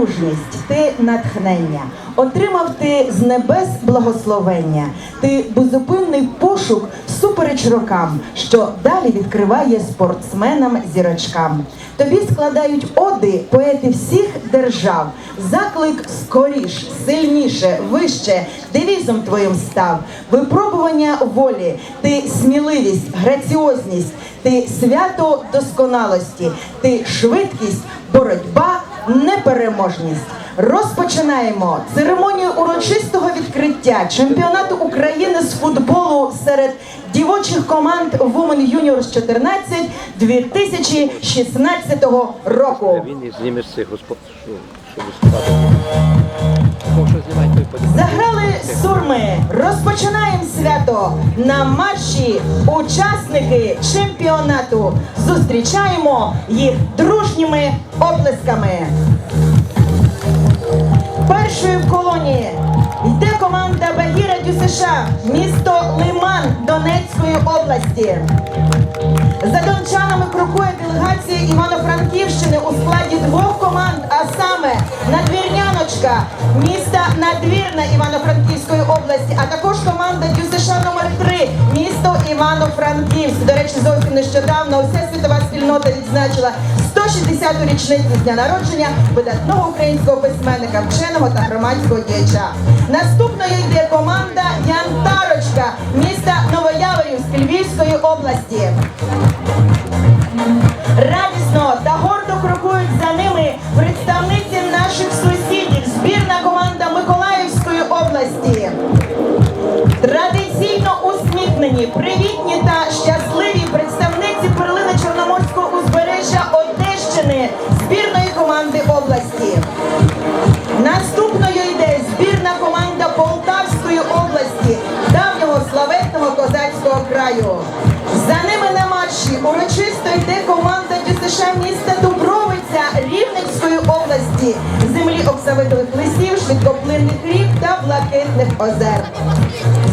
мужність, ти натхнення. Отримав ти з небес благословення. Ти безупинний пошук всупереч рокам, що далі відкриває спортсменам зірочкам. Тобі складають оди поети всіх держав. Заклик скоріш, сильніше, вище, девізом твоїм став. Випробування волі, ти сміливість, граціозність, ти свято досконалості, ти швидкість, боротьба, непереможність. Розпочинаємо церемонію урочистого відкриття чемпіонату України з футболу серед дівочих команд Women Juniors 14 2016 року. Він знімеш цих господ, що виступати. Заграли сурми. Розпочинаємо свято. На марші учасники чемпіонату. Зустрічаємо їх дружніми оплесками. Першою в колоні йде команда Багіра ДЮСШ, місто Лиман Донецької області. За дончанами крокує делегація Івано-Франківщини у складі двох команд, а саме Надвірняночка міста Надвірна Івано-Франківської області, а також команда ДЮСШ номер 3 місто Івано-Франківськ. До речі, зовсім нещодавно уся світова спільнота відзначила 160-ту річницю з дня народження видатного українського письменника, вченого та громадського діяча. Наступною йде команда Янтарочка міста Новояворівськ Львівської області. Радісно та гордо крокують за ними представниці наших сусідів, збірна команда Миколаївської області. Традиційно усміхнені, привітні та щасливі блакитних озер.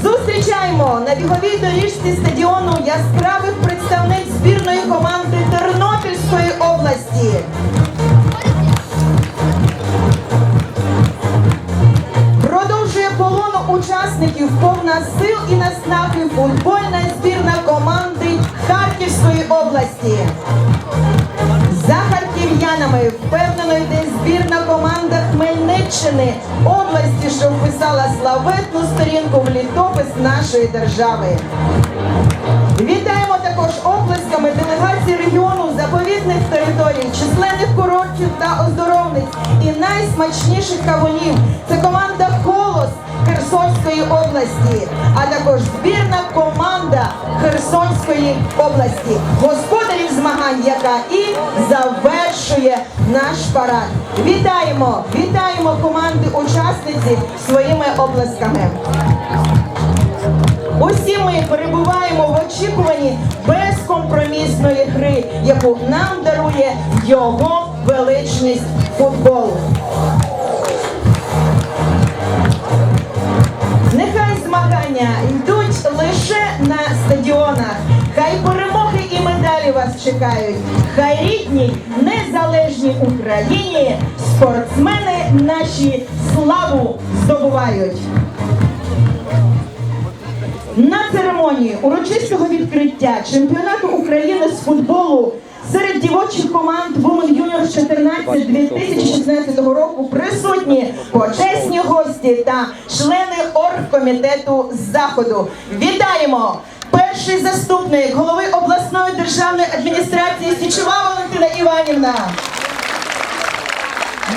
Зустрічаємо на біговій доріжці стадіону яскравих представниць збірної команди Тернопільської області. Продовжує колону учасників повна сил і наснаги футбольна збірна команди Харківської області. За впевнено йде збірна команда Хмельниччини області, що вписала славетну сторінку в літопис нашої держави. Вітаємо також оплесками делегації регіону заповідних територій, численних курортів та оздоровниць і найсмачніших кавунів. Це команда Колос Херсонської області, а також збірна команда Херсонської області, господарів змагань, яка і завершує наш парад. Вітаємо, вітаємо команди учасниці своїми оплесками. Усі ми перебуваємо в очікуванні безкомпромісної гри, яку нам дарує його величність футбол. Нехай змагання йдуть лише на стадіонах. Хай перемоги і медалі вас чекають. Хай рідній незалежній Україні спортсмени наші славу здобувають. На церемонії урочистого відкриття чемпіонату України з футболу серед дівочих команд Women Juniors 14 2016 року присутні почесні гості та члени оргкомітету заходу. Вітаємо! Перший заступник голови обласної державної адміністрації Січова Валентина Іванівна.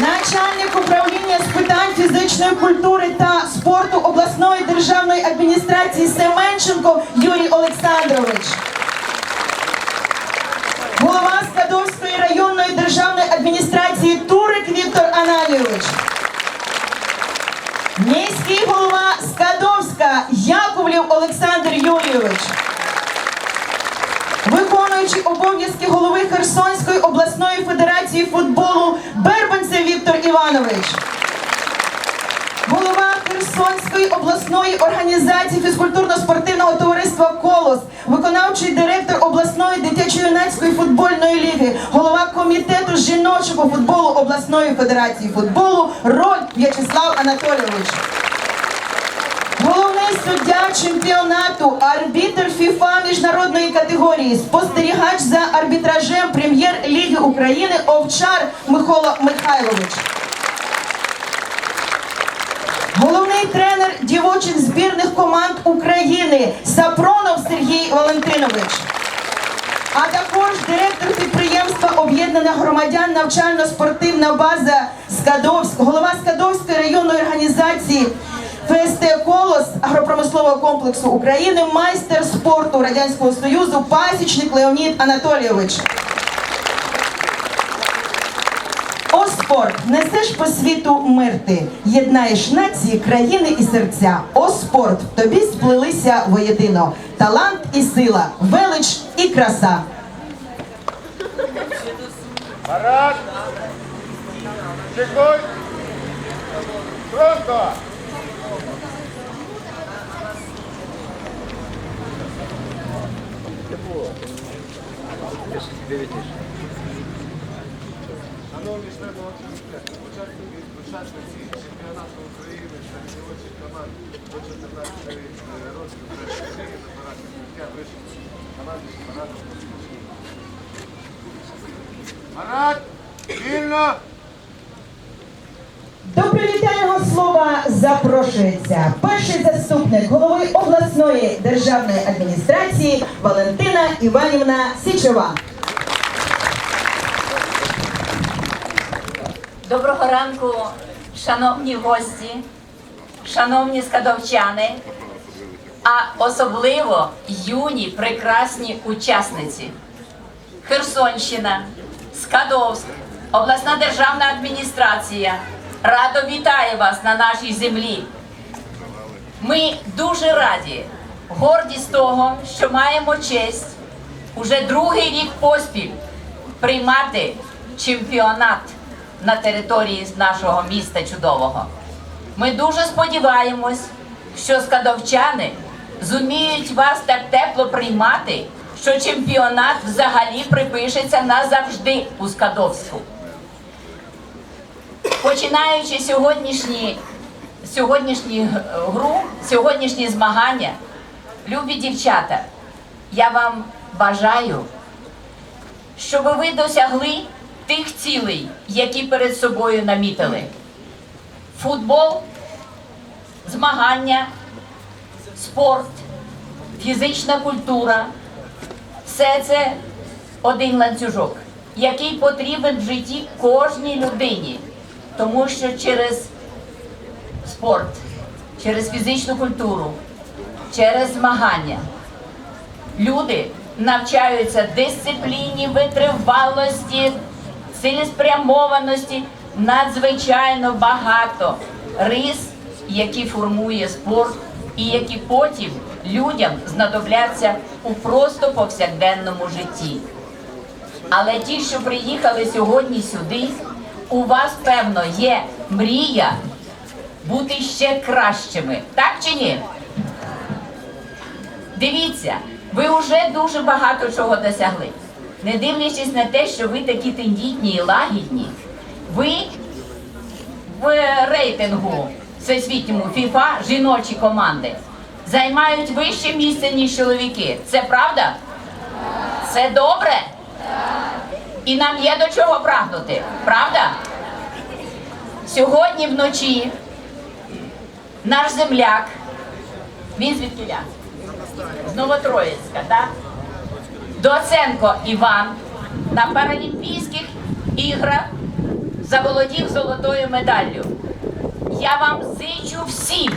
Начальник управління з питань фізичної культури та спорту обласної державної адміністрації Семенченко Юрій Олександрович. Голова Скадовської районної державної адміністрації Турик Віктор Ананійович. Міський голова Скадовська Яковлів Олександр Юрійович. Виконуючий обов'язки голови Херсонської обласної федерації футболу Бербанцев Віктор Іванович. Голова Херсонської обласної організації фізкультурно-спортивного товариства Колос, виконавчий директор обласної дитячо-юнацької футбольної ліги, голова комітету жіночого футболу обласної федерації футболу Роль В'ячеслав Анатолійович. Суддя чемпіонату, арбітр ФІФА міжнародної категорії, спостерігач за арбітражем прем'єр-ліги України Овчар Микола Михайлович. Головний тренер дівочих збірних команд України Сапронов Сергій Валентинович. А також директор підприємства Об'єднана громадян навчально-спортивна база Скадовськ, голова Скадовської районної організації ФСТ Колос агропромислового комплексу України, майстер спорту Радянського Союзу, пасічник Леонід Анатолійович. О спорт, несеш по світу мир ти, єднаєш нації, країни і серця. О спорт, в тобі сплелися воєдино. Талант і сила, велич і краса. Парад! Чекай! Пронто! Шановні члени комітету, початку від учасниці чемпіонату України серед дівочих команд до 14 років ліги набирати життя команди з парадом Парад! Вільно! До привітального слова запрошується перший заступник голови обласної державної адміністрації Валентина Іванівна Січова. Доброго ранку, шановні гості, шановні скадовчани, а особливо юні прекрасні учасниці. Херсонщина, Скадовськ, обласна державна адміністрація радо вітає вас на нашій землі. Ми дуже раді, горді з того, що маємо честь уже другий рік поспіль приймати чемпіонат на території нашого міста чудового. Ми дуже сподіваємось, що скадовчани зуміють вас так тепло приймати, що чемпіонат взагалі припишеться назавжди у Скадовську. Починаючи сьогоднішні, сьогоднішні гру, сьогоднішні змагання, любі дівчата, я вам бажаю, щоб ви досягли тих цілей, які перед собою намітили. Футбол, змагання, спорт, фізична культура все це один ланцюжок, який потрібен в житті кожній людині. Тому що через спорт, через фізичну культуру, через змагання люди навчаються дисципліні, витривалості, цілеспрямованості, надзвичайно багато рис, які формує спорт, і які потім людям знадобляться у просто повсякденному житті. Але ті, що приїхали сьогодні сюди, у вас, певно, є мрія бути ще кращими, так чи ні? Дивіться, ви вже дуже багато чого досягли. Не дивлячись на те, що ви такі тендітні і лагідні, ви в рейтингу всесвітньому FIFA жіночі команди займають вище місце, ніж чоловіки. Це правда? Це добре? І нам є до чого прагнути, правда? Сьогодні вночі наш земляк, він звідкиля? З Новотроїцька, так? Доценко Іван на Паралімпійських іграх заволодів золотою медаллю. Я вам зичу всім.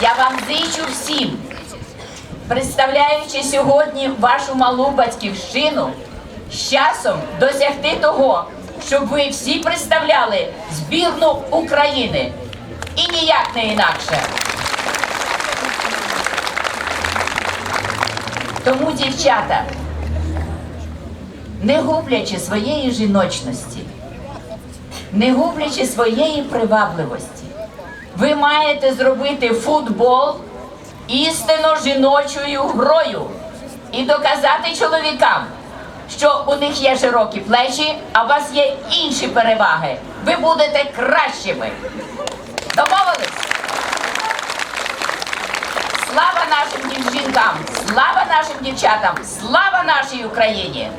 Я вам зичу всім, представляючи сьогодні вашу малу батьківщину, з часом досягти того, щоб ви всі представляли збірну України. І ніяк не інакше. Тому, дівчата, не гублячи своєї жіночності, не гублячи своєї привабливості. Ви маєте зробити футбол істинно жіночою грою і доказати чоловікам, що у них є широкі плечі, а у вас є інші переваги. Ви будете кращими. Домовились? Слава нашим жінкам! Слава нашим дівчатам! Слава нашій Україні!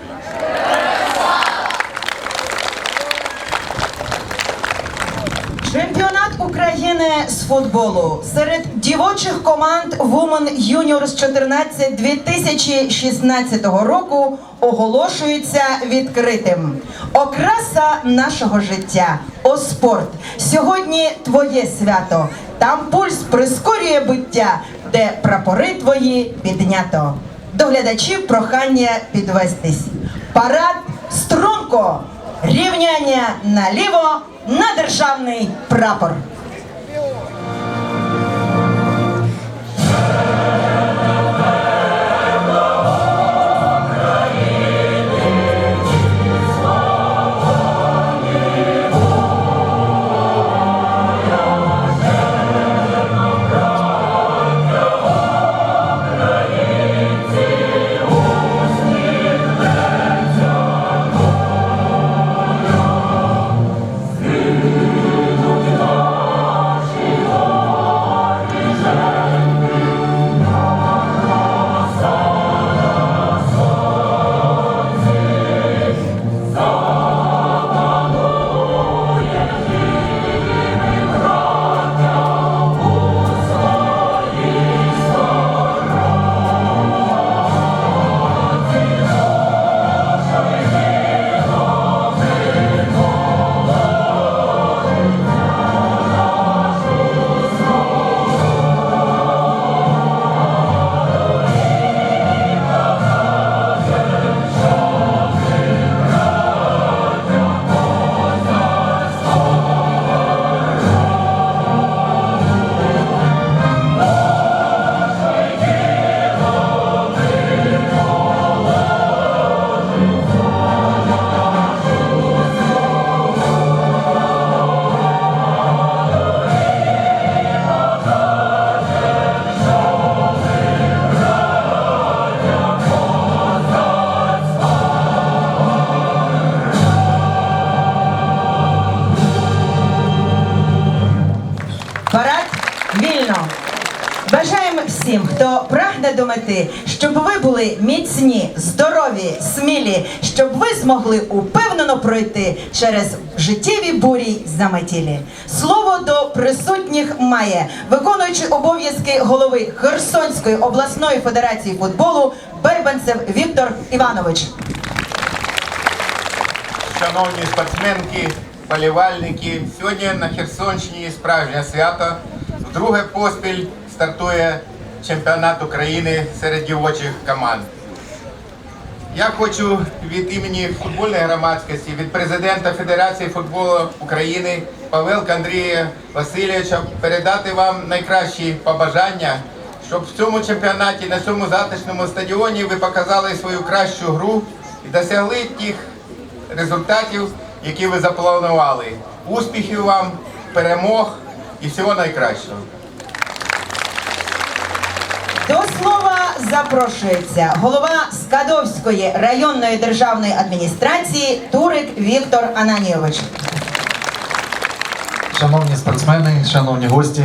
Чемпіонат України з футболу серед дівочих команд Women Juniors 14 2016 року оголошується відкритим. Окраса нашого життя. О спорт. Сьогодні твоє свято. Там пульс прискорює буття, де прапори твої піднято. До глядачів прохання підвестись. Парад струнко. Рівняння наліво на державний прапор. Прагне до мети, щоб ви були міцні, здорові, смілі, щоб ви змогли упевнено пройти через життєві бурі заметілі. Слово до присутніх має виконуючий обов'язки голови Херсонської обласної федерації футболу Бербанцев Віктор Іванович. Шановні спортсменки, болівальники, сьогодні на Херсонщині справжнє свято. Вдруге поспіль стартує чемпіонат України серед дівочих команд. Я хочу від імені футбольної громадськості, від президента Федерації футболу України Павелка Андрія Васильовича передати вам найкращі побажання, щоб в цьому чемпіонаті на цьому затишному стадіоні ви показали свою кращу гру і досягли тих результатів, які ви запланували. Успіхів вам, перемог і всього найкращого. До слова запрошується голова Скадовської районної державної адміністрації Турик Віктор Ананійович. Шановні спортсмени, шановні гості,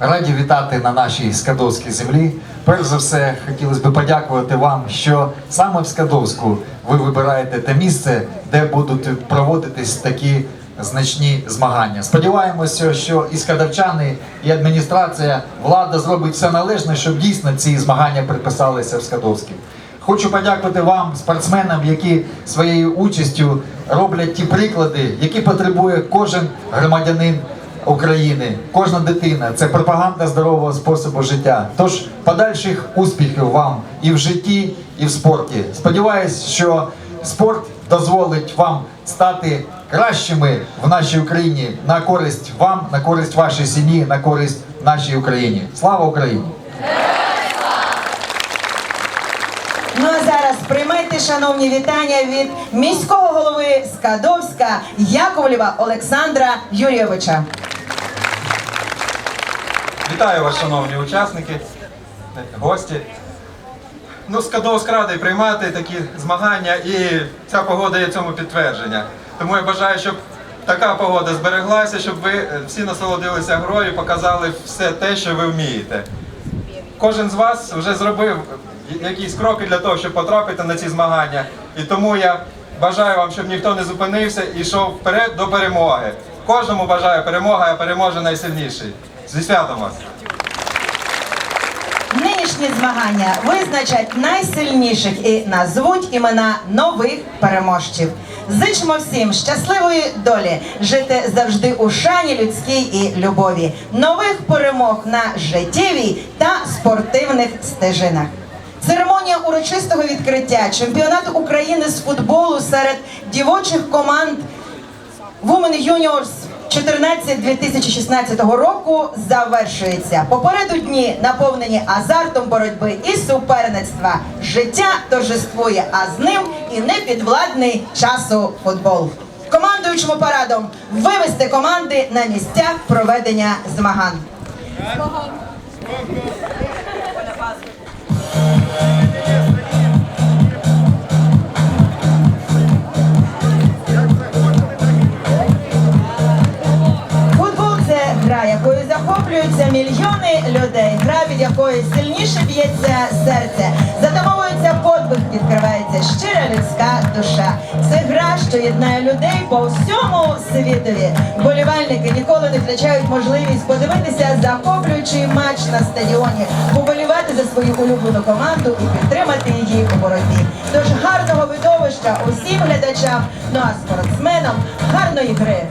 раді вітати на нашій Скадовській землі. Перш за все, хотілося б подякувати вам, що саме в Скадовську ви вибираєте те місце, де будуть проводитись такі значні змагання. Сподіваємося, що і скадовчани, і адміністрація, влада зробить все належне, щоб дійсно ці змагання приписалися в Скадовській. Хочу подякувати вам, спортсменам, які своєю участю роблять ті приклади, які потребує кожен громадянин України, кожна дитина. Це пропаганда здорового способу життя. Тож подальших успіхів вам і в житті, і в спорті. Сподіваюсь, що спорт дозволить вам стати кращими в нашій Україні на користь вам, на користь вашій сім'ї, на користь нашій Україні. Слава Україні! Ну а зараз приймайте шановні вітання від міського голови Скадовська Яковлєва Олександра Юрійовича. Вітаю вас, шановні учасники, гості. Ну, Скадовськ радий приймати такі змагання і ця погода є цьому підтвердження. Тому я бажаю, щоб така погода збереглася, щоб ви е, всі насолодилися грою, показали все те, що ви вмієте. Кожен з вас вже зробив якісь кроки для того, щоб потрапити на ці змагання. І тому я бажаю вам, щоб ніхто не зупинився і йшов вперед до перемоги. Кожному бажаю перемоги, а переможе найсильніший. Зі святом вас! Нинішні змагання визначать найсильніших і назвуть імена нових переможців. Зичимо всім щасливої долі, жити завжди у шані людській і любові, нових перемог на життєвій та спортивних стежинах. Церемонія урочистого відкриття чемпіонату України з футболу серед дівочих команд Women Juniors 14 2016 року завершується. Попереду дні наповнені азартом боротьби і суперництва. Життя торжествує, а з ним і непідвладний часу футбол. Командуючому парадом вивести команди на місця проведення змагань. Захоплюються мільйони людей. Гра, від якої сильніше б'ється серце, затамовується подвиг, відкривається щира людська душа. Це гра, що єднає людей по всьому світові. Болівальники ніколи не втрачають можливість подивитися захоплюючий матч на стадіоні, поболівати за свою улюблену команду і підтримати її у боротьбі. Тож гарного видовища усім глядачам, ну а спортсменам гарної гри.